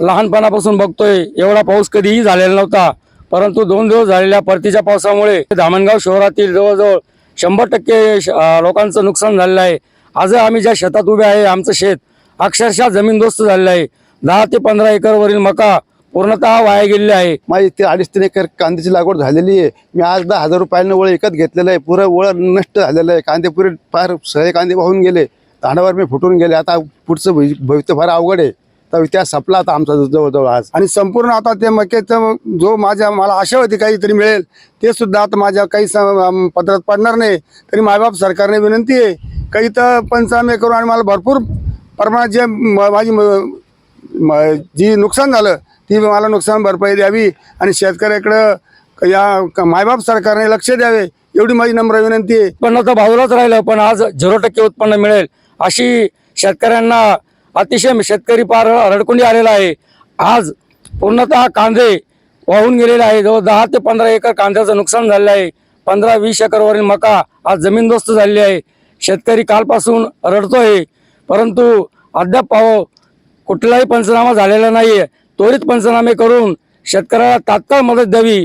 लहानपणापासून बघतोय एवढा पाऊस कधीही झालेला नव्हता. परंतु दोन दिवस झालेल्या परतीच्या पावसामुळे धामणगाव शहरातील जवळजवळ शंभर टक्के श- लोकांचं नुकसान झालेलं आहे. आज आम्ही ज्या शेतात उभे आहे आमचं शेत अक्षरशः जमीनदोस्त झालेलं आहे. दहा ते पंधरा एकरवरील मका पूर्णतः वाया गेलेली आहे. माझी ते अडीच तीन एकर कांद्याची लागवड झालेली आहे. मी आज दहा हजार रुपयांना वळ एकत घेतलेलं आहे. पुरं वळ नष्ट झालेलं आहे. कांदे पुरे फार सगळे कांदे वाहून गेले. दांडावर मी फुटून गेले. आता पुढचं भवि- भविष्य फार अवघड आहे. तर इतिहास संपला आता आमचा जवळजवळ आज. आणि संपूर्ण आता ते मकेचं जो माझ्या मला आशा होती काहीतरी मिळेल ते सुद्धा आता माझ्या काही स- पत्रात पडणार नाही. तरी मायबाप सरकारने विनंती आहे काही तर पंचनामे करून आणि मला भरपूर प्रमाणात जे माझी म- जी नुकसान झालं ती मला नुकसान भरपाई द्यावी आणि शेतकऱ्याकडं या मायबाप सरकारने लक्ष द्यावे एवढी माझी नम्र विनंती आहे. पण आता बाजूलाच राहिलं पण आज झिरो टक्के उत्पन्न मिळेल अशी शेतकऱ्यांना अतिशय शेतकरी पार रडकुंडी आलेला आहे. आज पूर्णतः कांदे वाहून गेलेले आहे जवळ दहा ते पंधरा एकर कांद्याचं नुकसान झालेलं आहे. पंधरा वीस एकरवरील मका आज जमीनदोस्त झालेली आहे. शेतकरी कालपासून रडतोय. परंतु अद्याप पाव कुठलाही पंचनामा झालेला नाही आहे त्वरित पंचनामे करून शेतकऱ्याला तात्काळ मदत द्यावी.